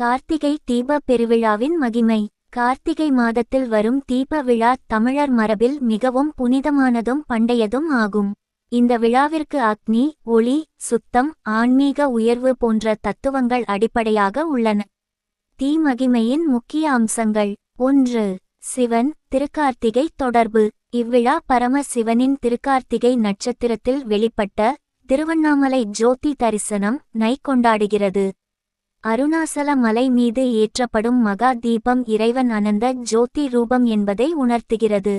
கார்த்திகை தீப பெருவிழாவின் மகிமை. கார்த்திகை மாதத்தில் வரும் தீப விழா தமிழர் மரபில் மிகவும் புனிதமானதும் பண்டையதும் ஆகும். இந்த விழாவிற்கு அக்னி ஒளி சுத்தம் ஆன்மீக உயர்வு போன்ற தத்துவங்கள் அடிப்படையாக உள்ளன. தீ மகிமையின் முக்கிய அம்சங்கள். ஒன்று சிவன் திருக்கார்த்திகை தொடர்பு. இவ்விழா பரம சிவனின் திருக்கார்த்திகை நட்சத்திரத்தில் வெளிப்பட்ட திருவண்ணாமலை ஜோதி தரிசனம் நை கொண்டாடுகிறது அருணாசல மலை மீது ஏற்றப்படும் மகா தீபம் இறைவன் அனந்த ஜோதி ரூபம் என்பதை உணர்த்துகிறது.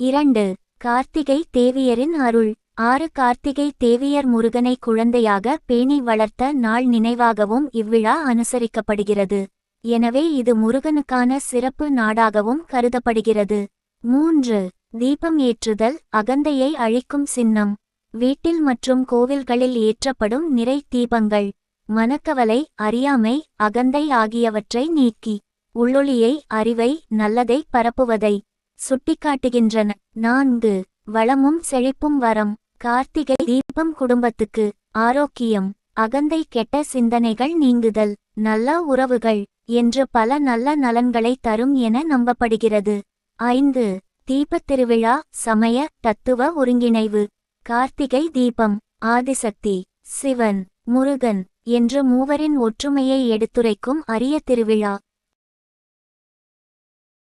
இரண்டு கார்த்திகை தேவியரின் அருள். ஆறு கார்த்திகை தேவியர் முருகனை குழந்தையாக பேணி வளர்த்த நாள் நினைவாகவும் இவ்விழா அனுசரிக்கப்படுகிறது. எனவே இது முருகனுக்கான சிறப்பு நாடாகவும் கருதப்படுகிறது. மூன்று தீபம் ஏற்றுதல் அகந்தையை அழிக்கும் சின்னம். வீட்டில் மற்றும் கோவில்களில் ஏற்றப்படும் நிறை தீபங்கள். மனக்கவலை அறியாமை அகந்தை ஆகியவற்றை நீக்கி உள்ளொளியை அறிவை நல்லதை பரப்புவதை சுட்டிக்காட்டுகின்றன. நான்கு வளமும் செழிப்பும் வரம் கார்த்திகை தீபம் குடும்பத்துக்கு ஆரோக்கியம் அகந்தை கெட்ட சிந்தனைகள் நீங்குதல் நல்ல உறவுகள் என்று பல நல்ல நலன்களை தரும் என நம்பப்படுகிறது. ஐந்து தீபத் திருவிழா சமய தத்துவ ஒருங்கிணைவு கார்த்திகை தீபம் ஆதிசக்தி சிவன் முருகன் என்று மூவரின் ஒற்றுமையை எடுத்துரைக்கும் அரிய திருவிழா.